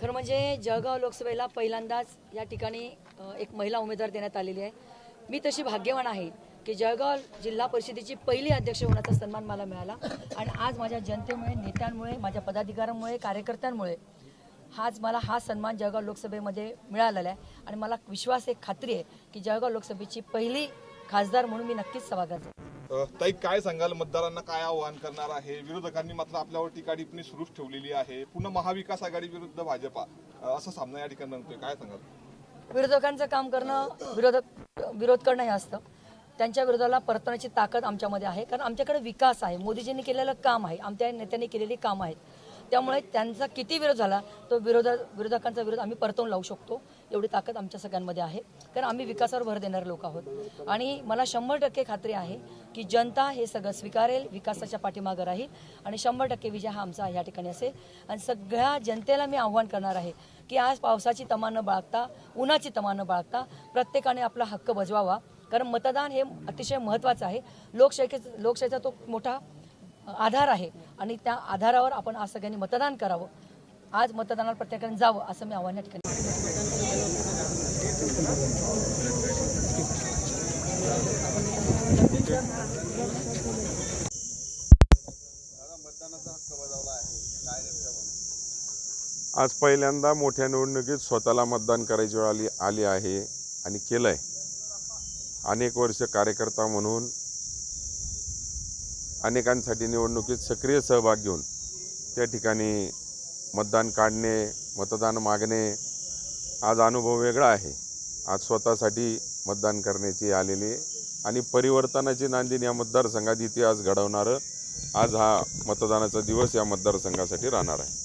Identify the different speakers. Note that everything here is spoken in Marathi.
Speaker 1: खरं म्हणजे जळगाव लोकसभेला पहिल्यांदाच या ठिकाणी एक महिला उमेदवार देण्यात आलेली आहे. मी तशी भाग्यवान आहे की जळगाव जिल्हा परिषदेची पहिली अध्यक्ष होण्याचा सन्मान मला मिळाला. आणि आज माझ्या जनतेमुळे नेत्यांमुळे माझ्या पदाधिकाऱ्यांमुळे कार्यकर्त्यांमुळे हाच मला हा सन्मान जळगाव लोकसभेमध्ये मिळालेला आहे. आणि मला विश्वास एक खात्री आहे की जळगाव लोकसभेची पहिली खासदार म्हणून मी नक्कीच सभा जाईन.
Speaker 2: ताई काय सांगाल? मतदारांना काय आव्हान करणार आहे? विरोधकांनी मात्र आपल्यावर टीका टिप्पणी सुरूच ठेवलेली आहे. पुन्हा महाविकास आघाडी विरुद्ध भाजपा असा सामना या ठिकाणी काय सांगाल?
Speaker 1: विरोधकांचं काम करणं विरोधक विरोध करणं हे असतं. त्यांच्या विरोधाला परतण्याची ताकद आमच्यामध्ये आहे. कारण आमच्याकडे विकास आहे. मोदीजींनी केलेलं काम आहे. आमच्या नेत्यांनी केलेली कामं आहेत. त्यामुळे त्यांचा किती विरोध झाला तो विरोधा विरोधकांचा विरोध आम्ही परतवून लावू शकतो. एवढी ताकद आमच्या सगळ्यांमध्ये आहे. कारण आम्ही विकासावर भर देणारे लोक आहोत. आणि मला शंभर टक्के खात्री आहे की जनता हे सगळं स्वीकारेल विकासाच्या पाठीमागं राहील. आणि शंभर टक्के विजय हा आमचा या ठिकाणी असेल. आणि सगळ्या जनतेला मी आव्हान करणार आहे की आज पावसाची तमा न बाळगता उन्हाची तमा न बाळगता प्रत्येकाने आपला हक्क बजवावा. कारण मतदान हे अतिशय महत्त्वाचं आहे. लोकशाही लोकशाहीचा तो मोठा आधार आहे. आणि त्या आधारावर आपण आज सगळ्यांनी मतदान करावं. आज मतदानाला प्रत्येकाने जावं असं मी आव्हान या ठिकाणी
Speaker 3: आज पहिल्यांदा मोठ्या निवडणुकीत स्वतःला मतदान करायची वेळ आली आली आहे आणि केलं आहे अनेक वर्ष कार्यकर्ता म्हणून अनेकांसाठी निवडणुकीत सक्रिय सहभाग घेऊन त्या ठिकाणी मतदान काढणे मतदान मागणे आज अनुभव वेगळा आहे. आज स्वतःसाठी मतदान करण्याची आलेली आहे आणि परिवर्तनाची नांदीन या मतदारसंघात इतिहास घडवणारं आज हा मतदानाचा दिवस या मतदारसंघासाठी राहणार आहे.